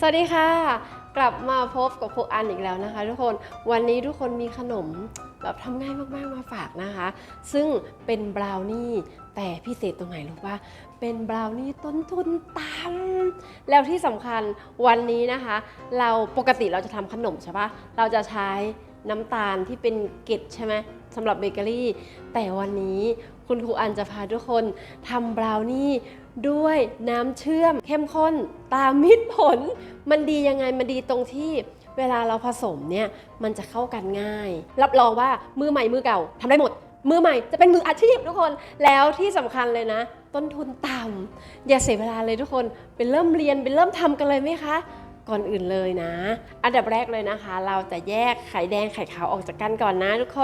สวัสดีค่ะ กลับมาพบกับครูอันอีกแล้วนะคะ ทุกคนวันนี้ทุกคนมีขนมแบบทำง่ายมากๆมาฝากนะคะ ซึ่งเป็นบราวนี่แต่พิเศษตรงไหนรู้ปะเป็นบราวนี่ต้นทุนต่ำแล้วที่สำคัญวันนี้นะคะ เราปกติเราจะทำขนมใช่ปะเราจะใช้น้ำตาลที่เป็นเกล็ดใช่ไหมสำหรับเบเกอรี่ แต่วันนี้คุณครูอันจะพาทุกคนทำบราวนี่ ด้วยน้ำเชื่อมเข้มข้นตามมิตรผล มันดียังไง มันดีตรงที่เวลาเราผสมเนี่ยมันจะเข้ากันง่าย รับรองว่ามือใหม่มือเก่าทำได้หมด มือใหม่จะเป็นมืออาชีพทุกคนแล้วที่สำคัญเลยนะ ต้นทุนต่ำอย่าเสียเวลาเลยทุกคนเป็นเริ่มเรียนเป็นเริ่มทำกันเลยไหมคะก่อนอื่นเลยนะ อันดับแรกเลยนะคะ เราจะแยกไข่แดงไข่ขาวออกจากกันก่อนนะทุกค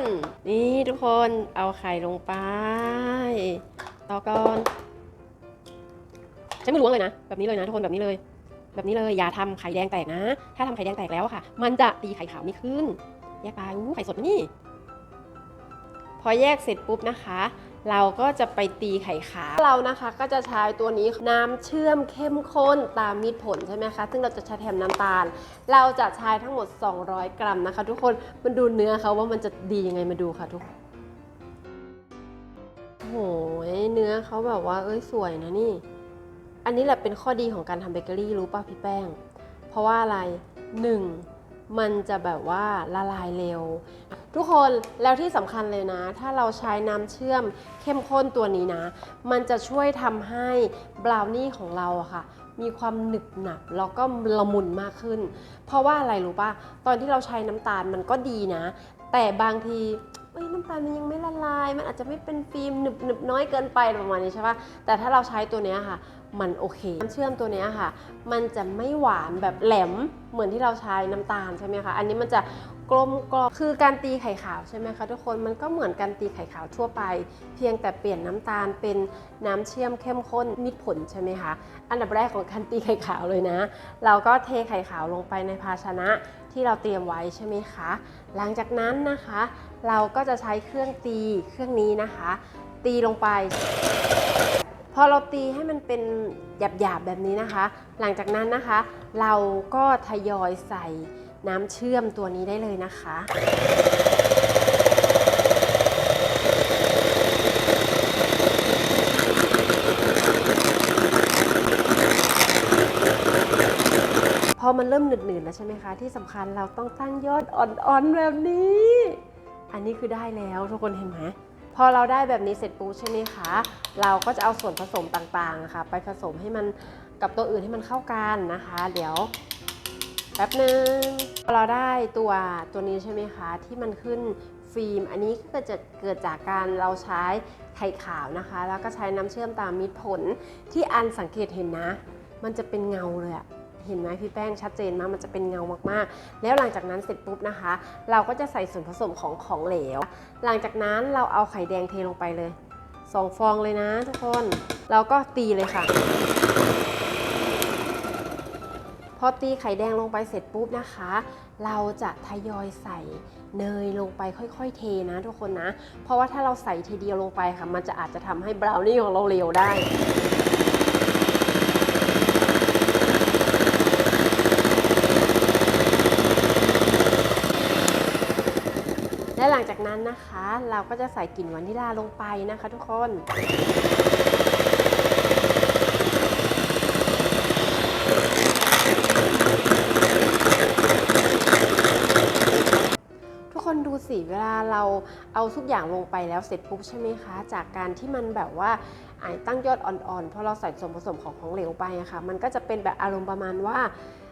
น นี่ทุกคนเอาไข่ลงไปต่อก่อน ใช้มือล้วงเลยนะ แบบนี้เลยนะทุกคนแบบนี้เลย แบบนี้เลยอย่าทำไข่แดงแตกนะ ถ้าทำไข่แดงแตกแล้วค่ะ มันจะตีไข่ขาวไม่ขึ้น แยกไปอู้ไข่สดนี่ พอแยกเสร็จปุ๊บนะคะ เราก็จะไปตีไข่ขาวเรานะคะก็จะใช้ตัวนี้น้ำเชื่อมเข้มข้นตามมีดผลใช่ไหมคะ ซึ่งเราจะใช้แทนน้ำตาล เราจะใช้ทั้งหมด 200 กรัมนะคะ ทุกคนมันดูเนื้อเขาว่ามันจะดียังไงมาดูค่ะทุกคนโอ้โหเนื้อเขาแบบว่าเอ้ยสวยนะนี่ อันนี้แหละเป็นข้อดีของการทำเบเกอรี่รู้ป่ะพี่แป้ง เพราะว่าอะไรหนึ่งมันจะแบบว่าละลายเร็ว ทุกคนแล้วที่สำคัญเลยนะ ถ้าเราใช้น้ำเชื่อมเข้มข้นตัวนี้นะ มันจะช่วยทำให้บราวนี่ของเราอะค่ะ มีความหนึบหนับแล้วก็ละมุนมากขึ้น เพราะว่าอะไรรู้ป่ะ ตอนที่เราใช้น้ำตาลมันก็ดีนะ แต่บางที เอ้ยน้ำตาลมันยังไม่ละลาย มันอาจจะไม่เป็นฟิล์มหนึบหนึบน้อยเกินไปประมาณนี้ใช่ปะแต่ถ้าเราใช้ตัวเนี้ยค่ะ มันโอเคน้ำเชื่อมตัวเนี้ยค่ะ มันจะไม่หวานแบบแหลมเหมือนที่เราใช้น้ำตาลใช่ไหมคะ อันนี้มันจะกลมกล่อมคือการตีไข่ขาวใช่ไหมคะทุกคนมันก็เหมือนการตีไข่ขาวทั่วไป เพียงแต่เปลี่ยนน้ำตาลเป็นน้ำเชื่อมเข้มข้นมิตรผลใช่ไหมคะอันดับแรกของการตีไข่ขาวเลยนะ เราก็เทไข่ขาวลงไปในภาชนะที่เราเตรียมไว้ใช่ไหมคะ หลังจากนั้นนะคะ เราก็จะใช้เครื่องตีเครื่องนี้นะคะ ตีลงไป พอเราตีให้มันเป็นหยาบๆแบบนี้นะคะ หลังจากนั้นนะคะ เราก็ทยอยใส่น้ำเชื่อมตัวนี้ได้เลยนะคะพอมันเริ่มหนืดๆแล้วใช่ไหมคะ ที่สำคัญเราต้องตั้งยอดอ่อนๆแบบนี้ อันนี้คือได้แล้วทุกคนเห็นไหมพอเราได้แบบนี้เสร็จปุ๊บใช่ไหมคะ เราก็จะเอาส่วนผสมต่างๆค่ะ ไปผสมให้มันกับตัวอื่นให้มันเข้ากันนะคะ เดี๋ยวแป๊บนึงพอเราได้ตัวตัวนี้ใช่ไหมคะ ที่มันขึ้นฟิล์ม อันนี้ก็จะเกิดจากการเราใช้ไข่ขาวนะคะ แล้วก็ใช้น้ำเชื่อมตามมิตรผลที่อันสังเกตเห็นนะ มันจะเป็นเงาเลยอะ เห็นไหมพี่แป้งชัดเจนมากมันจะเป็นเงามากๆ แล้วหลังจากนั้นเสร็จปุ๊บนะคะ เราก็จะใส่ส่วนผสมของของเหลว หลังจากนั้นเราเอาไข่แดงเทลงไปเลยสองฟองเลยนะทุกคนเราก็ตีเลยค่ะ พอตีไข่แดงลงไปเสร็จปุ๊บนะคะ เราจะทยอยใส่เนยลงไปค่อยๆ เทนะทุกคนนะ เพราะว่าถ้าเราใส่ทีเดียวลงไปค่ะ มันจะอาจจะทำให้บราวนี่ของเราเร็วได้ ละหลังจากนั้นนะคะ เราก็จะใส่กลิ่นวานิลลาลงไปนะคะทุกคนทุกคนดูสิเวลาเราเอาทุกอย่างลงไปแล้วเสร็จปุ๊บใช่ไหมคะ จากการที่มันแบบว่าไอ้ตั้งยอดอ่อนๆพราะเราใส่ส่วนผสมของของเหลวไปอะค่ะ มันก็จะเป็นแบบอารมณ์ประมาณว่า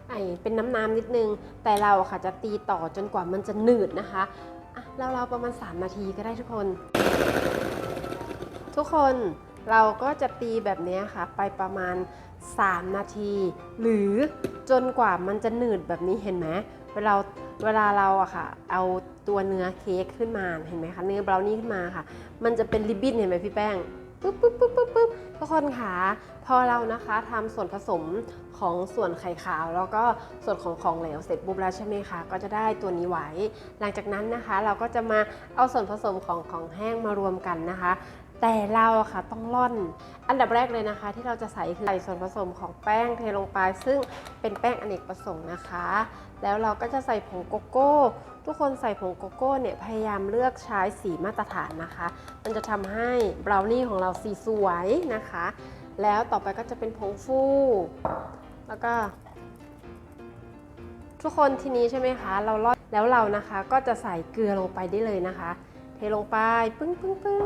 ไอ้เป็นน้ำๆนิดนึง แต่เราอะค่ะจะตีต่อจนกว่ามันจะหนืดนะคะ อะเราๆประมาณ 3 นาทีก็ได้ทุกคน ทุกคนเราก็จะตีแบบนี้ค่ะ ไปประมาณ 3 นาที หรือจนกว่ามันจะหนืดแบบนี้เห็นไหมเวลาเวลาเราอะค่ะ เอาตัวเนื้อเค้กขึ้นมาเห็นไหมคะเนื้อบราวนี่ขึ้นมาค่ะ มันจะเป็นริบบิ้นเห็นไหมพี่แป้ง ปุ๊บปุ๊บปุ๊บปุ๊บปุ๊บทุกคนค่ะพอเรานะคะทำส่วนผสมของส่วนไข่ขาว แล้วก็ส่วนของของเหลวเสร็จปุ๊บแล้วใช่ไหมคะก็จะได้ตัวนี้ไว้ หลังจากนั้นนะคะ เราก็จะมาเอาส่วนผสมของของแห้งมารวมกันนะคะแต่เราค่ะต้องร่อน อันดับแรกเลยนะคะ ที่เราจะใส่คือใส่ส่วนผสมของแป้งเทลงไป ซึ่งเป็นแป้งอเนกประสงค์นะคะ แล้วเราก็จะใส่ผงโกโก้ ทุกคนใส่ผงโกโก้เนี่ยพยายามเลือกใช้สีมาตรฐานนะคะ มันจะทำให้บราวนี่ของเราสีสวยนะคะ แล้วต่อไปก็จะเป็นผงฟู แล้วก็ ทุกคนทีนี้ใช่ไหมคะ เราลอดแล้วเรานะคะก็จะใส่เกลือลงไปได้เลยนะคะ เทลงไปปึ้งปึ้งปึ้ง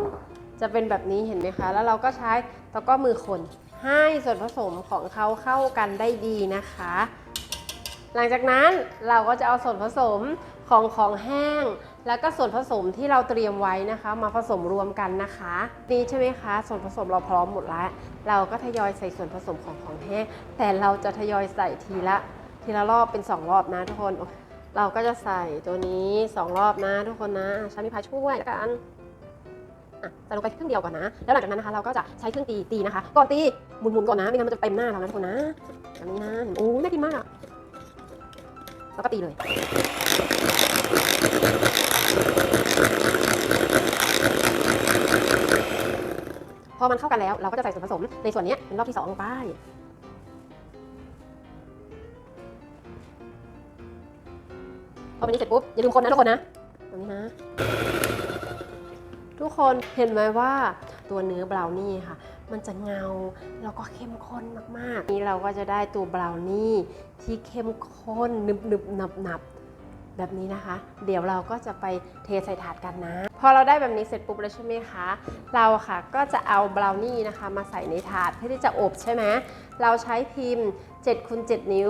จะเป็นแบบนี้เห็นไหมคะ แล้วเราก็ใช้ตะกร้อมือคนให้ส่วนผสมของเขาเข้ากันได้ดีนะคะ หลังจากนั้นเราก็จะเอาส่วนผสม ของของแห้ง แล้วก็ส่วนผสมที่เราเตรียมไว้นะคะ มาผสมรวมกันนะคะนี่ใช่ไหมคะ ส่วนผสมเราพร้อมหมดแล้ว เราก็ทยอยใส่ส่วนผสมของของแห้ง แต่เราจะทยอยใส่ทีละ ทีละรอบเป็น 2 รอบนะทุกคน เราก็จะใส่ตัวนี้ 2 รอบนะทุกคนนะอะฉันมีพายช่วยกันอะใส่ลงไปครึ่งเดียวก่อนนะ แล้วหลังจากนั้นนะคะ เราก็จะใช้เครื่องตีตีนะคะ ก่อนตีหมุนๆก่อนนะ ไม่งั้นมันจะเต็มหน้าเรานะทุกคนนะแบบนี้นะโอ้ยน่ากินมากอะ แล้วก็ตีเลยพอมันเข้ากันแล้วเราก็จะใส่ส่วนผสมในส่วนนี้เป็นรอบที่สองลงไป พอเป็นนี้เสร็จปุ๊บ อย่าลืมคนนะทุกคนนะแบบนี้นะทุกคนเห็นไหมว่าตัวเนื้อบราวนี่ค่ะ มันจะเงา แล้วก็เข้มข้นมากๆ นี่เราก็จะได้ตัวบราวนี่ที่เข้มข้นนึบนึบหนับหนับแบบนี้นะคะ เดี๋ยวเราก็จะไปเทใส่ถาดกันนะ พอเราได้แบบนี้เสร็จปุ๊บแล้วใช่ไหมคะ เราค่ะก็จะเอาบราวนี่นะคะ มาใส่ในถาดเพื่อที่จะอบใช่ไหมเราใช้พิมพ์7คูณ7นิ้ว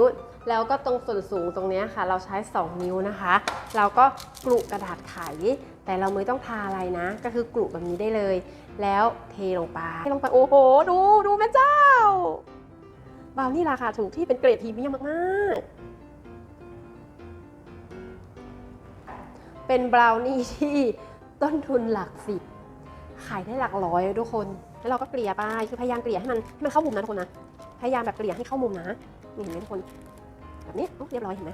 แล้วก็ตรงส่วนสูงตรงนี้ค่ะ เราใช้ 2 นิ้วนะคะ เราก็กลุกระดาษไข แต่เราไม่ต้องทาอะไรนะ ก็คือกลุแบบนี้ได้เลย แล้วเทลงไปเทลงไปโอ้โห ดูดูแม่เจ้าบราวนี่ราคาถูกที่เป็นเกรดพรีเมียมมากๆ เป็นบราวนี่ที่ต้นทุนหลักสิบขายได้หลักร้อยทุกคน แล้วเราก็เกลี่ยไปคือพยายามเกลี่ยให้มันให้มันเข้ามุมนะทุกคนนะ พยายามแบบเกลี่ยให้เข้ามุมนะนี่เห็นไหมทุกคน แบบนี้เรียบร้อยเห็นไหม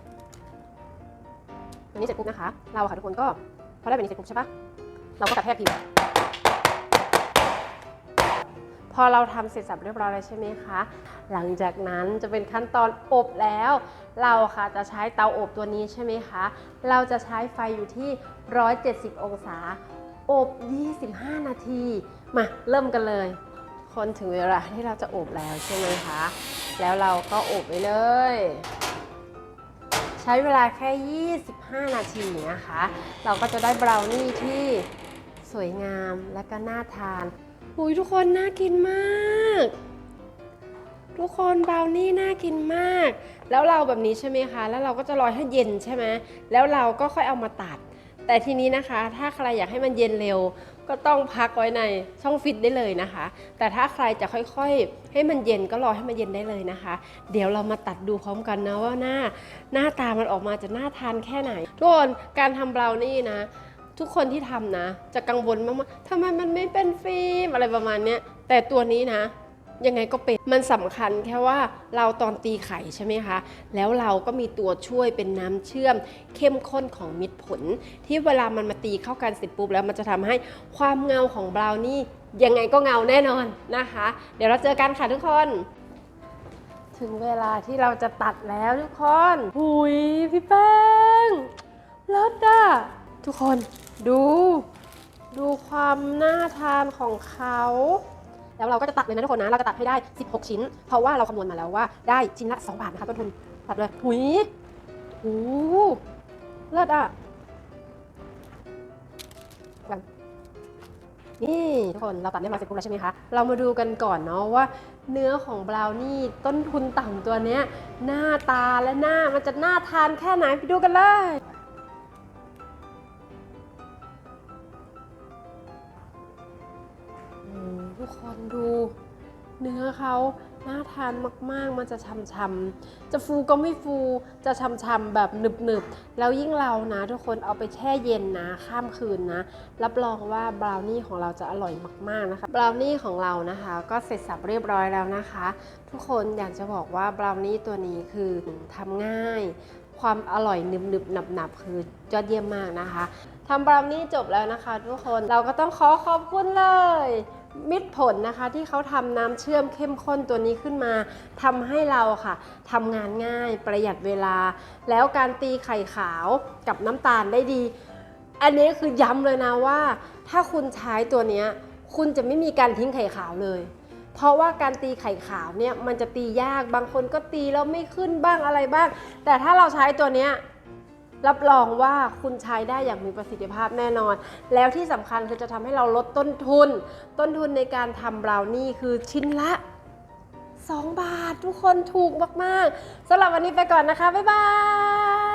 อันนี้เสร็จปุ๊บนะคะ เราค่ะทุกคนก็พอได้แบบนี้เสร็จปุ๊บใช่ปะเราก็กระแทกพิมพ์ พอเราทำเสร็จสับเรียบร้อยแล้วใช่ไหมคะ หลังจากนั้นจะเป็นขั้นตอนอบแล้ว เราค่ะจะใช้เตาอบตัวนี้ใช่ไหมคะ เราจะใช้ไฟอยู่ที่ 170 องศา อบ 25 นาที มาเริ่มกันเลย คนถึงเวลาที่เราจะอบแล้วใช่ไหมคะ แล้วเราก็อบไปเลย ใช้เวลาแค่ 25 นาทีนะคะ เราก็จะได้บราวนี่ที่สวยงามและก็น่าทาน อุยทุกคนน่ากินมาก ทุกคนบราวนี่น่ากินมาก แล้วเราแบบนี้ใช่ไหมคะ แล้วเราก็จะรอให้เย็นใช่ไหมแล้วเราก็ค่อยเอามาตัด แต่ทีนี้นะคะ ถ้าใครอยากให้มันเย็นเร็ว ก็ต้องพักไว้ในช่องฟิตได้เลยนะคะ แต่ถ้าใครจะค่อยๆ ให้มันเย็นก็รอให้มันเย็นได้เลยนะคะ เดี๋ยวเรามาตัดดูพร้อมกันนะว่าหน้าหน้าตามันออกมาจะน่าทานแค่ไหน ทุกคนการทำบราวนี่นะ ทุกคนที่ทำนะ จะกังวลมากๆทำไมมันไม่เป็นฟิล์มอะไรประมาณเนี้ยแต่ตัวนี้นะ ยังไงก็เป็น มันสำคัญแค่ว่าเราตอนตีไข่ใช่ไหมคะ แล้วเราก็มีตัวช่วยเป็นน้ำเชื่อม เข้มข้นของมิตรผล ที่เวลามันมาตีเข้ากันเสร็จปุ๊บแล้วมันจะทำให้ความเงาของบราวนี่ยังไงก็เงาแน่นอนนะคะ เดี๋ยวเราเจอกันค่ะทุกคน ถึงเวลาที่เราจะตัดแล้วทุกคนหุยพี่แป้งเลิศอะทุกคน ดู ดูความน่าทานของเขา แล้วเราก็จะตัดเลยนะทุกคนนะ เราจะตัดให้ได้ 16 ชิ้น เพราะว่าเราคำนวณมาแล้วว่าได้ชิ้นละ 2 บาทนะคะต้นทุน ตัดเลย หุยโอ้เลิศอะกันนี่ทุกคนเราตัดเรียบร้อยเสร็จปุ๊บแล้วใช่ไหมคะ เรามาดูกันก่อนเนาะว่าเนื้อของบราวนี่ต้นทุนต่ำตัวเนี้ยหน้าตาและหน้ามันจะน่าทานแค่ไหนไปดูกันเลย เนื้อเขาน่าทานมาก ๆ มันจะช่ำๆ จะฟูก็ไม่ฟู จะช่ำๆแบบหนึบๆ แล้วยิ่งเรานะ ทุกคนเอาไปแช่เย็นนะ ข้ามคืนนะ รับรองว่าบราวนี่ของเราจะอร่อยมาก ๆ นะคะ บราวนี่ของเรานะคะ ก็เสร็จสับเรียบร้อยแล้วนะคะ ทุกคนอยากจะบอกว่าบราวนี่ตัวนี้คือทำง่าย ความอร่อยหนึบหนึบหนับหนับๆ คือยอดเยี่ยมมากนะคะทำบราวนี่จบแล้วนะคะ ทุกคน เราก็ต้องขอขอบคุณเลย มิตรผลนะคะที่เขาทำน้ำเชื่อมเข้มข้นตัวนี้ขึ้นมาทำให้เราค่ะทำงานง่ายประหยัดเวลา แล้วการตีไข่ขาวกับน้ำตาลได้ดี อันนี้คือย้ำเลยนะว่า ถ้าคุณใช้ตัวนี้คุณจะไม่มีการทิ้งไข่ขาวเลย เพราะว่าการตีไข่ขาวเนี่ยมันจะตียากบางคนก็ตีแล้วไม่ขึ้นบ้างอะไรบ้าง แต่ถ้าเราใช้ตัวนี้ รับรองว่าคุณใช้ได้อย่างมีประสิทธิภาพแน่นอน แล้วที่สำคัญคือจะทำให้เราลดต้นทุน ต้นทุนในการทำบราวนี่คือชิ้นละ 2 บาท ทุกคนถูกมากๆสำหรับวันนี้ไปก่อนนะคะ บ๊ายบาย